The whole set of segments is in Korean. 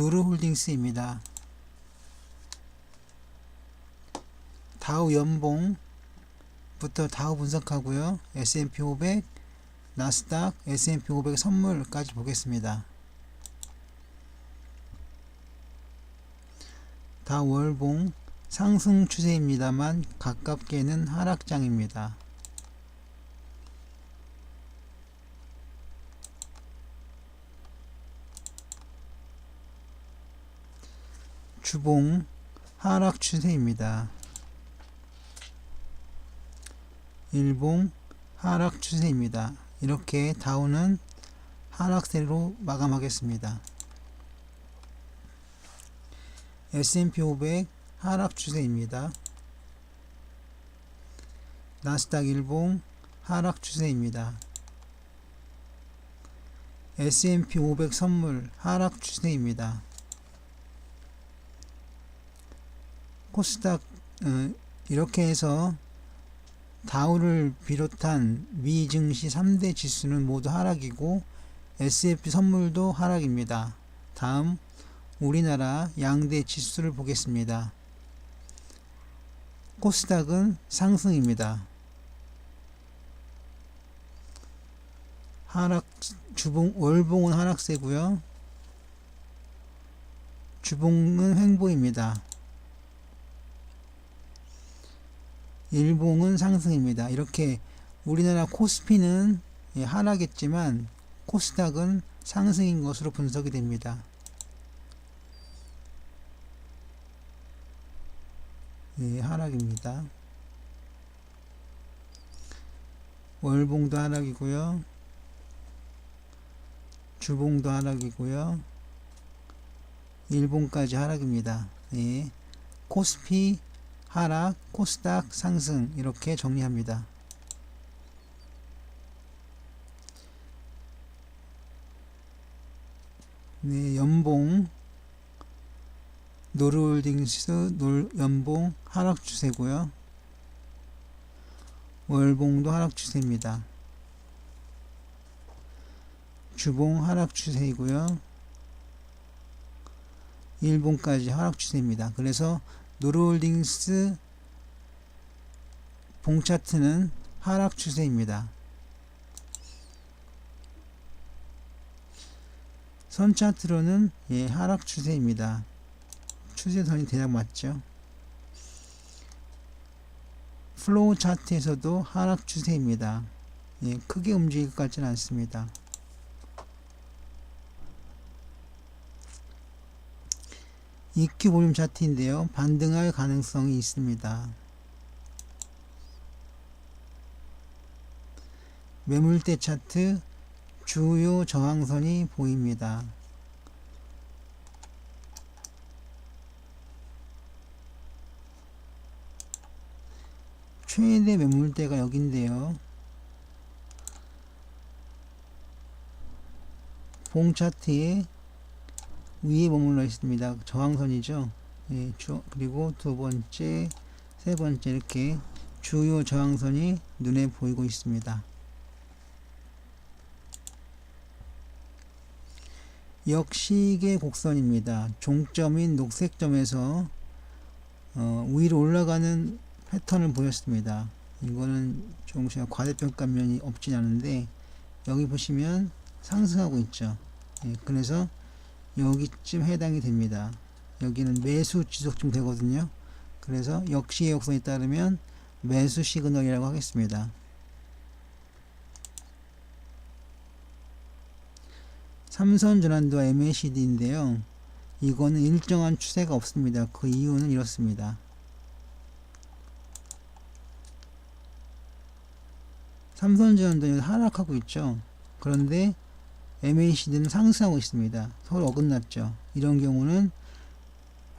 노르홀딩스입니다. 다우 연봉부터 다우 분석하고요. S&P 500, 나스닥, S&P 500 선물까지 보겠습니다. 다우 월봉 상승 추세입니다만 가깝게는 하락장입니다. 주봉 하락 추세입니다. 일봉 하락 추세입니다. 이렇게 다우는 하락세로 마감하겠습니다. S&P 500 하락 추세입니다. 나스닥 일봉 하락 추세입니다. S&P 500 선물 하락 추세입니다. 코스닥 어, 이렇게 해서 다우를 비롯한 미 증시 3대 지수는 모두 하락이고 S&P 선물도 하락입니다. 다음 우리나라 양대 지수를 보겠습니다. 코스닥은 상승입니다. 하락 주봉 월봉은 하락세고요. 주봉은 횡보입니다. 일봉은 상승입니다. 이렇게 우리나라 코스피는 예, 하락했지만 코스닥은 상승인 것으로 분석이 됩니다. 예, 하락입니다. 월봉도 하락이고요. 주봉도 하락이고요. 일봉까지 하락입니다. 예, 코스피 하락, 코스닥 상승 이렇게 정리합니다. 네, 연봉 노르홀딩스 놀 연봉 하락 추세고요. 월봉도 하락 추세입니다. 주봉 하락 추세이고요. 일봉까지 하락 추세입니다. 그래서 노르홀딩스 봉차트는 하락 추세입니다. 선 차트로는 예, 하락 추세입니다. 추세선이 대략 맞죠. 플로우 차트에서도 하락 추세입니다. 예, 크게 움직일 것 같지는 않습니다. EQ 볼륨 차트인데요. 반등할 가능성이 있습니다. 매물대 차트 주요 저항선이 보입니다. 최대 매물대가 여긴데요. 봉 차트에 위에 머물러 있습니다. 저항선이죠. 예, 주, 그리고 두 번째, 세 번째 이렇게 주요 저항선이 눈에 보이고 있습니다. 역시계 곡선입니다. 종점인 녹색점에서 어, 위로 올라가는 패턴을 보였습니다. 이거는 좀 제가 과대평가 면이 없진 않은데 여기 보시면 상승하고 있죠. 예, 그래서 여기쯤 해당이 됩니다. 여기는 매수 지속쯤 되거든요. 그래서 역시의 역선에 따르면 매수 시그널이라고 하겠습니다. 삼선 전환도와 MACD인데요. 이거는 일정한 추세가 없습니다. 그 이유는 이렇습니다. 삼선 전환도는 하락하고 있죠. 그런데 MACD는 상승하고 있습니다. 서로 어긋났죠. 이런 경우는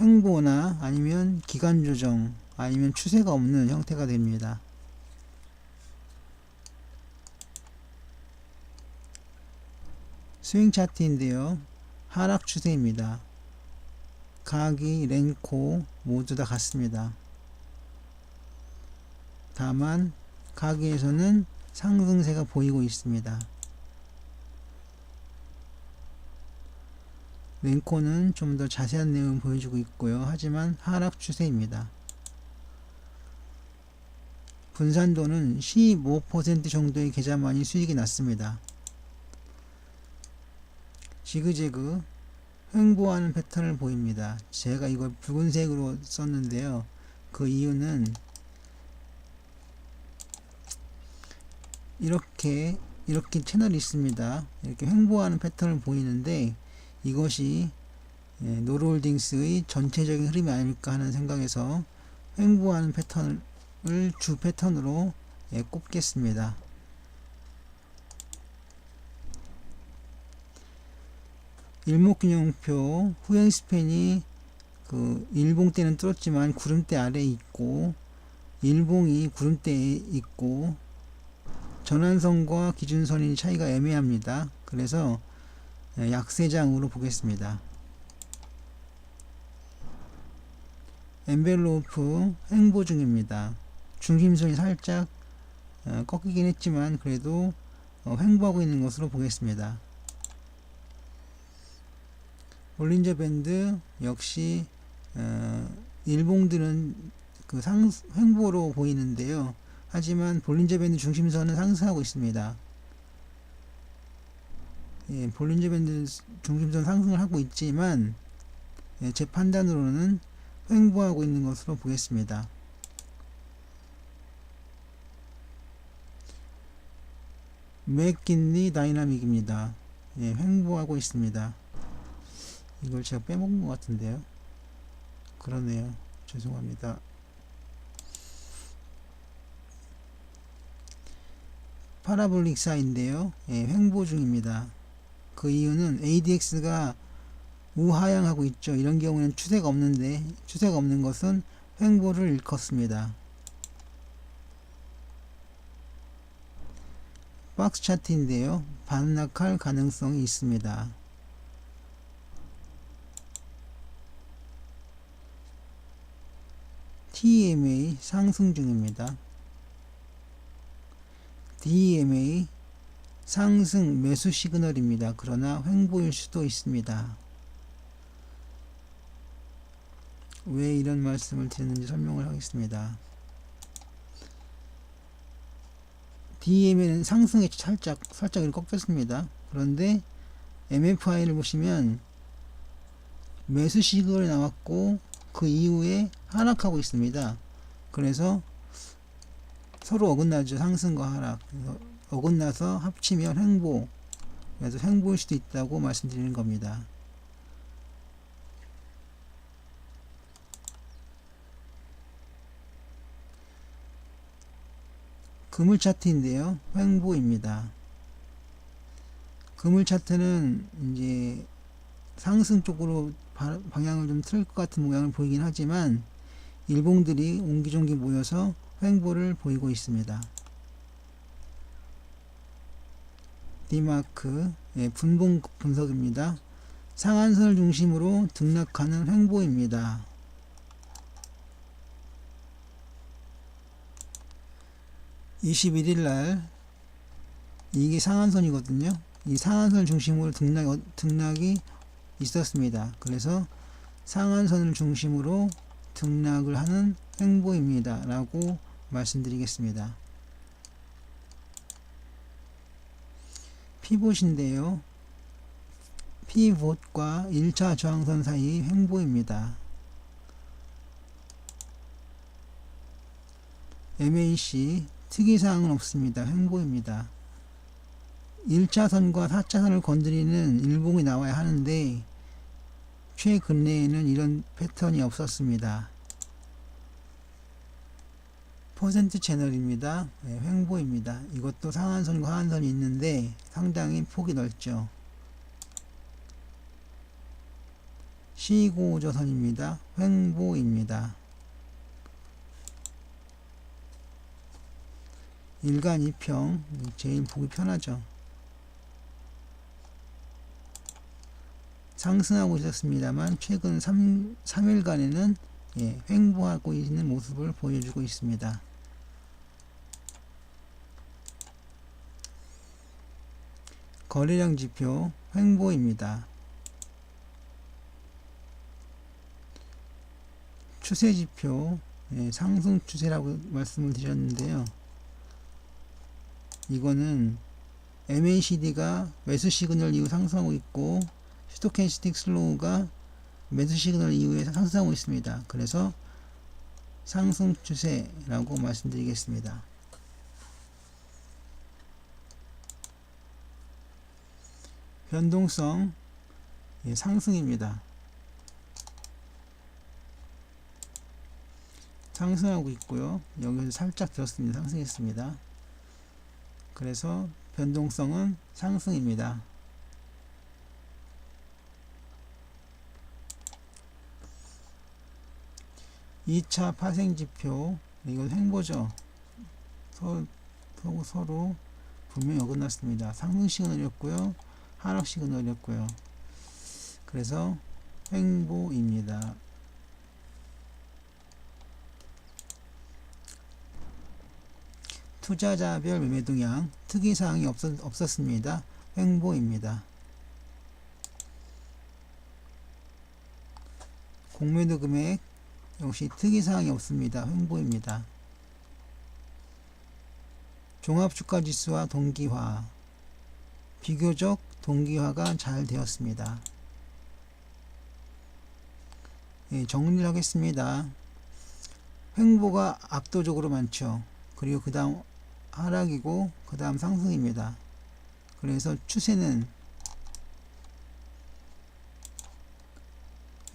횡보나 아니면 기간 조정 아니면 추세가 없는 형태가 됩니다. 스윙 차트인데요. 하락 추세입니다. 가기, 랭코 모두 다 같습니다. 다만 가기에서는 상승세가 보이고 있습니다. 랭코는 좀 더 자세한 내용을 보여주고 있고요. 하지만 하락 추세입니다. 분산도는 15% 정도의 계좌만이 수익이 났습니다. 지그재그 횡보하는 패턴을 보입니다. 제가 이걸 붉은색으로 썼는데요. 그 이유는 이렇게 이렇게 채널이 있습니다. 이렇게 횡보하는 패턴을 보이는데 이것이 예, 노르홀딩스의 전체적인 흐름이 아닐까 하는 생각에서 횡보하는 패턴을 주 패턴으로 예, 꼽겠습니다. 일목균형표 후행 스팬이 그 일봉 때는 뚫었지만 구름대 아래에 있고 일봉이 구름대에 있고 전환선과 기준선이 차이가 애매합니다. 그래서 예, 약세장으로 보겠습니다. 엔벨로프 행보 중입니다. 중심선이 살짝 어, 꺾이긴 했지만 그래도 어, 횡보하고 있는 것으로 보겠습니다. 볼린저 밴드 역시 어, 일봉들은 그 상, 횡보로 보이는데요. 하지만 볼린저 밴드 중심선은 상승하고 있습니다. 예, 볼린저 밴드 중심선 상승을 하고 있지만 예, 제 판단으로는 횡보하고 있는 것으로 보겠습니다. 맥킨리 다이나믹입니다. 예, 횡보하고 있습니다. 이걸 제가 빼먹은 것 같은데요. 그러네요. 죄송합니다. 파라볼릭 사인데요. 예, 횡보 중입니다. 그 이유는 ADX가 우하향하고 있죠. 이런 경우는 추세가 없는데 추세가 없는 것은 횡보를 일컫습니다. 박스 차트인데요. 반락할 가능성이 있습니다. TMA 상승 중입니다. DMA 상승 매수 시그널입니다. 그러나 횡보일 수도 있습니다. 왜 이런 말씀을 드렸는지 설명을 하겠습니다. DMA는 상승에 살짝 살짝 꺾였습니다. 그런데 MFI를 보시면 매수 시그널이 나왔고 그 이후에 하락하고 있습니다. 그래서 서로 어긋나죠. 상승과 하락. 어긋나서 합치면 횡보. 그래서 횡보일 수도 있다고 말씀드리는 겁니다. 그물 차트인데요. 횡보입니다. 그물 차트는 이제 상승 쪽으로 방향을 좀 틀 것 같은 모양을 보이긴 하지만 일봉들이 옹기종기 모여서 횡보를 보이고 있습니다. 디마크 예, 분봉 분석입니다. 상한선을 중심으로 등락하는 횡보입니다. 21일 날 이게 상한선이거든요. 이 상한선을 중심으로 등락, 등락이 있었습니다. 그래서 상한선을 중심으로 등락을 하는 횡보입니다. 라고 말씀드리겠습니다. 피봇인데요. 피봇과 1차 저항선 사이 횡보입니다. MAC 특이사항은 없습니다. 횡보입니다. 1차선과 4차선을 건드리는 일봉이 나와야 하는데 최근래에는 이런 패턴이 없었습니다. 퍼센트 채널입니다. 네, 횡보입니다. 이것도 상한선과 하한선이 있는데 상당히 폭이 넓죠. 시고조선입니다. 횡보입니다. 일간 2평 제일 보기 편하죠. 상승하고 있었습니다만 최근 3, 3일간에는 예, 횡보하고 있는 모습을 보여주고 있습니다. 거래량 지표 횡보입니다. 추세 지표 예, 상승 추세라고 말씀을 드렸는데요. 이거는 MACD가 매수 시그널 이후 상승하고 있고 스토캐스틱 슬로우가 매수 시그널 이후에 상승하고 있습니다. 그래서 상승 추세라고 말씀드리겠습니다. 변동성 예, 상승입니다. 상승하고 있고요. 여기서 살짝 들었습니다. 상승했습니다. 그래서 변동성은 상승입니다. 이차 파생지표 이건 횡보죠. 서 로, 서로, 서로 분명히 어긋났습니다. 상승 시그널이었고요. 하락 시그널이었고요. 그래서 횡보입니다. 투자자별 매매 동향 특이사항이 없었, 없었습니다. 횡보입니다. 공매도 금액 역시 특이사항이 없습니다. 횡보입니다. 종합주가지수와 동기화 비교적 동기화가 잘 되었습니다. 예, 정리를 하겠습니다. 횡보가 압도적으로 많죠. 그리고 그 다음 하락이고 그 다음 상승입니다. 그래서 추세는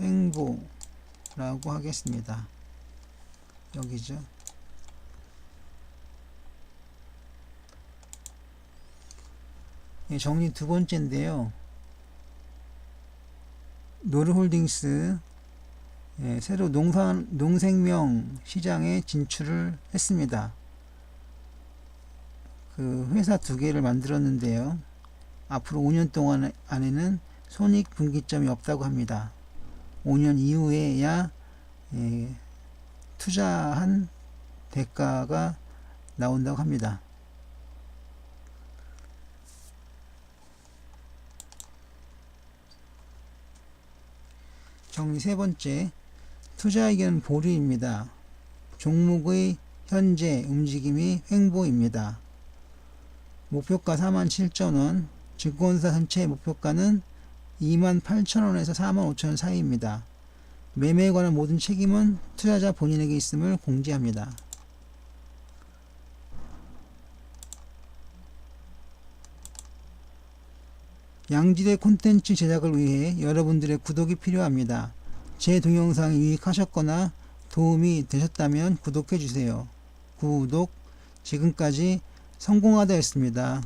횡보라고 하겠습니다. 여기죠. 정리 두 번째인데요. 노르홀딩스 예, 새로 농산, 농생명 시장에 진출을 했습니다. 그 회사 두 개를 만들었는데요. 앞으로 5년 동안 안에는 손익 분기점이 없다고 합니다. 5년 이후에야 예, 투자한 대가가 나온다고 합니다. 정리 세 번째, 투자 의견 보류입니다. 종목의 현재 움직임이 횡보입니다. 목표가 47,000원, 증권사 전체 목표가는 28,000원에서 45,000원 사이입니다. 매매에 관한 모든 책임은 투자자 본인에게 있음을 공지합니다. 양질의 콘텐츠 제작을 위해 여러분들의 구독이 필요합니다. 제 동영상이 유익하셨거나 도움이 되셨다면 구독해 주세요. 구독 지금까지 성공하다였습니다.